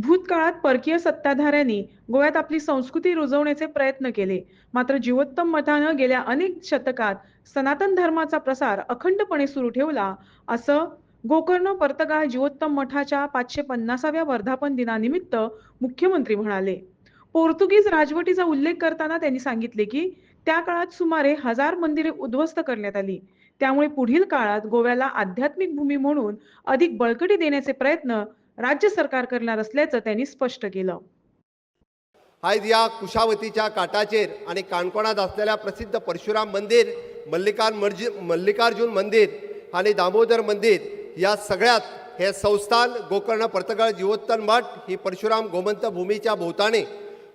भूतकाळात परकीय सत्ताधाऱ्यांनी गोव्यात आपली संस्कृती रुजवण्याचे प्रयत्न केले. मात्र जीवोत्तम मठानं गेल्या अनेक शतकात सनातन धर्माचा प्रसार अखंडपणे सुरू ठेवला असं गोकर्ण पर्तगाळ जीवोत्तम मठाच्या पाचशे पन्नासाव्या वर्धापन दिनानिमित्त मुख्यमंत्री म्हणाले. पोर्तुगीज राजवटीचा उल्लेख करताना त्यांनी सांगितले की त्या काळात सुमारे हजार मंदिरे उद्ध्वस्त करण्यात आली. त्यामुळे पुढील काळात गोव्याला आध्यात्मिक भूमी म्हणून अधिक बळकटी देण्याचे प्रयत्न राज्य सरकार करणार असल्याचं त्यांनी स्पष्ट केलं. आयज ह्या कुशावतीच्या काटाचेर आणि काणकोणात असलेल्या प्रसिद्ध परशुराम मंदिर मल्लिकार मर्जी मल्लिकार्जुन मंदिर आणि दामोदर मंदिर या सगळ्यात हे संस्थान गोकर्ण पर्तगाळ जीवोत्तम मठ ही परशुराम गोमंत भूमीच्या भोवताणी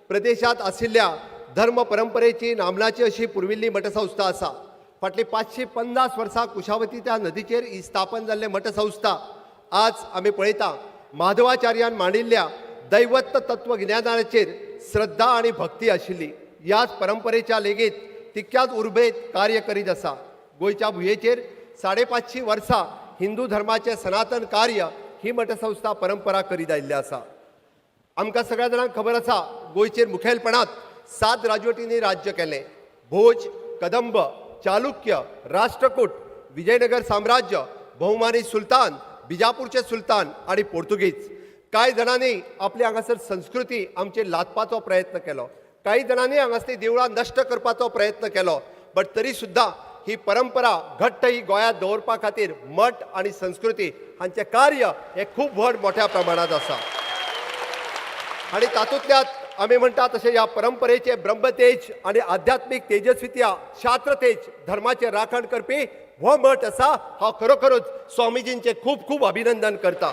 प्रदेशात आशिल्ल्या धर्म परंपरेची नामनाची अशी पुर्विल्ली मठसंस्था आसा फाटली पांचशी पन्नास वर्सां कुशावती त्या नदीचेर ही स्थापन जाल्ले मठसंस्था. आज आमी पळयता माधवाचार्यान मांडिल्ल्या दैवत्त तत्वज्ञानाचेर श्रद्धा आणि भक्ती आशिल्ली ह्याच परंपरेच्या लेगीत तितक्याच उर्बेत कार्य करीत आसा गोंयच्या साडे पांचशीं वर्सां हिंदू धर्माचें सनातन कार्य ही मठसंस्था परंपरा करीत आयिल्ली आसा आमकां सगळ्या जाणांक खबर आसा गोंयचेर मुखेलपणांत सात राजवटींनी राज्य केलें. भोज कदंब चालुक्य राष्ट्रकूट विजयनगर साम्राज्य भौमानी सुलतान बिजापूरचे सुलतान आणि पोर्तुगीज. कांय जाणांनी आपली हांगासर संस्कृती आमचे लादपाचो प्रयत्न केलो. कांय जाणांनी हांगासली देवळां नश्ट करपाचो प्रयत्न केलो. बट तरी सुद्दां ही परंपरा घट्ट ही गोंयांत दवरपा खातीर मठ आणि संस्कृती हांचें कार्य हें खूब व्हड मोठ्या प्रमाणात आसा आणि तातूंतल्यात आमी म्हणतात तशें ह्या परंपरेचे ब्रह्मतेज आणि आध्यात्मिक तेजस्वित्या शास्त्रतेज धर्माचे राखण करपी हो मठ आसा हांव खरोखरच स्वामीजींचे खूब खूब अभिनंदन करता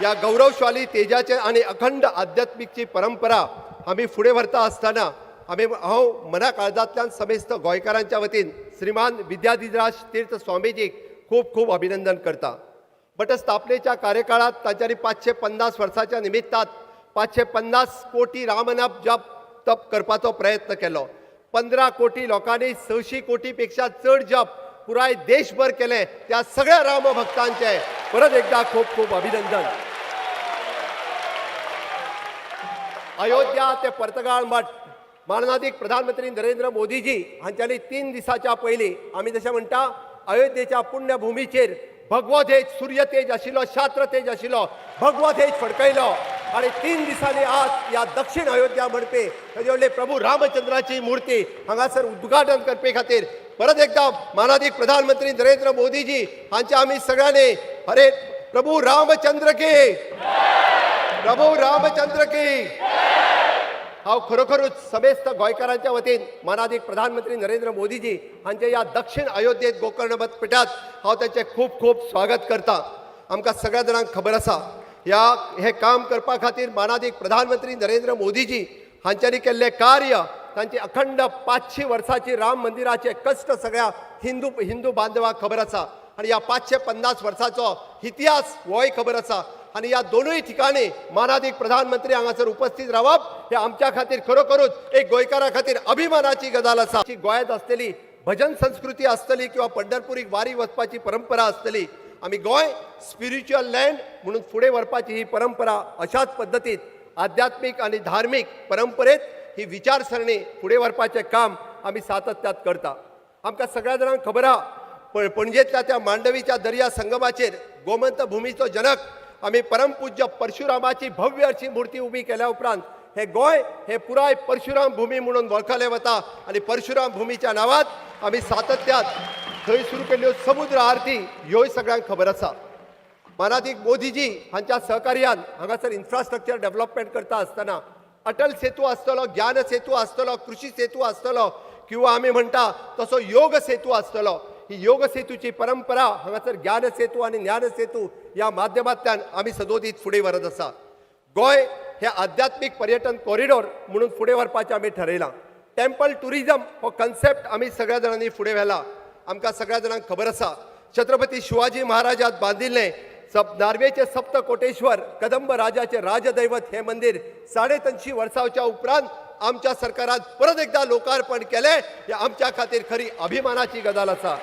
ह्या गौरवशाली तेजाचे आणि अखंड आध्यात्मिकची परंपरा आमी फुडें व्हरता आसतना आमी हांव मना काळजांतल्यान समेस्त गोंयकारांच्या वतीन श्रीमान विद्याधिराज तीर्थ स्वामीजीक खूब खूब अभिनंदन करता बट स्थापनेच्या कार्यकाळात तांच्यानी पाचशे पन्नास वर्साच्या निमित्तात पाचशे पन्नास कोटी रामनाप जप तप करपाचो प्रयत्न केलो. पंदरा कोटी लोकांनी सयशीं कोटी पेक्षा चड जप पुराय देशभर केले त्या सगळ्या रामभक्तांचे परत एकदा खूब खूब अभिनंदन. अयोध्या ते पर्तगाळ मठ माननाधिक प्रधानमंत्री नरेंद्र मोदीजी हांच्यांनी तीन दिसाच्या पयलीं आमी जशें म्हणटा अयोध्येच्या पुण्यभुमीचेर भगवो तेज सूर्य तेज आशिल्लो शास्त्र तेज आशिल्लो भगवो फडकयलो. आणि तीन दिसांनी आज ह्या दक्षिण अयोध्या म्हणपे ताजे व्हडले प्रभू रामचंद्राची मूर्ती हांगासर उद्घाटन करपे खातीर. परत एकदा मानाधिक प्रधानमंत्री नरेंद्र मोदीजी हांचे आमी सगळ्यांनी अरे प्रभू रामचंद्र की प्रभू रामचंद्र की हांव खरोखरच समेस्त गोंयकारांच्या वतीन मानाधिक प्रधानमंत्री नरेंद्र मोदीजी हांचे ह्या दक्षिण अयोध्येत गोकर्ण पिठात हांव त्यांचे खूब खूब स्वागत करता. आमकां सगळ्या जाणांक खबर आसा ह्या हे काम करपा खातीर मानादीक प्रधानमंत्री नरेंद्र मोदीजी हांच्यांनी केल्लें कार्य तांची अखंड पांचशीं वर्साची राम मंदिराचे कश्ट सगळ्या हिंदू हिंदू बांधवांक खबर आसा. आनी ह्या पांचशे पन्नास वर्साचो इतिहास होय खबर आसा. आणि या दोनूय ठिकाणी मानादीक प्रधानमंत्री हांगासर उपस्थित रावप हे आमच्या खातीर खरोखरूच एक गोंयकारा खातीर अभिमानाची गजाल आसा. जी गोंयांत आसलेली भजन संस्कृती आसतली किंवा पंढरपुरीक वारी वचपाची परंपरा आसतली आमी गोंय स्पिरिच्युअल लँड म्हणून फुडें व्हरपाची ही परंपरा अशाच पद्धतीत आध्यात्मीक आणि धार्मीक परंपरेत ही विचारसरणी फुडें व्हरपाचें काम आमी सातत्यात करता. आमकां सगळ्या जाणांक खबर आहा प- पणजेंतल्या त्या मांडवीच्या दर्या संगमाचेर गोमंत भुमीचो जनक आमी परमपूज्य परशुरामाची भव्य अशी मूर्ती उबी केल्या उपरांत हे गोंय हे पुराय परशुराम भूमी म्हणून वळखले वता आणि परशुराम भूमीच्या नांवात आमी सातत्यात थंय सुरू केल्ल्यो समुद्र आरती ह्योय सगळ्यांक खबर आसा मानाधिक मोदीजी हांच्या सहकार्यान हांगासर इन्फ्रास्ट्रक्चर डेव्हलपमेंट करता आसतना अटल सेतू आसतलो ज्ञान सेतू आसतलो कृषी सेतू आसतलो किंवा आमी म्हणटा तसो योग सेतू आसतलो ही योग सेतूची परंपरा हांगासर ज्ञान सेतू आणि ज्ञान सेतू ह्या माध्यमांतल्यान आमी सदोदीत फुडें व्हरत आसा गोंय हे आध्यात्मिक पर्यटन कॉरिडॉर म्हणून फुडें व्हरपाचें आमी ठरयलां. टेम्पल टुरिजम हो कन्सेप्ट आमी सगळ्या जाणांनी फुडें व्हेला. आमकां सगळ्या जाणांक खबर आसा. छत्रपती शिवाजी महाराजात बांदिल्लें सप नार्वेचे सप्त कोटेश्वर कदंब राजाचे राजदैवत हे मंदिर साडे तीनशी वर्सांच्या उपरांत आमच्या सरकारान परत एकदा लोकार्पण केलें. हे आमच्या खातीर खरी अभिमानाची गजाल आसा.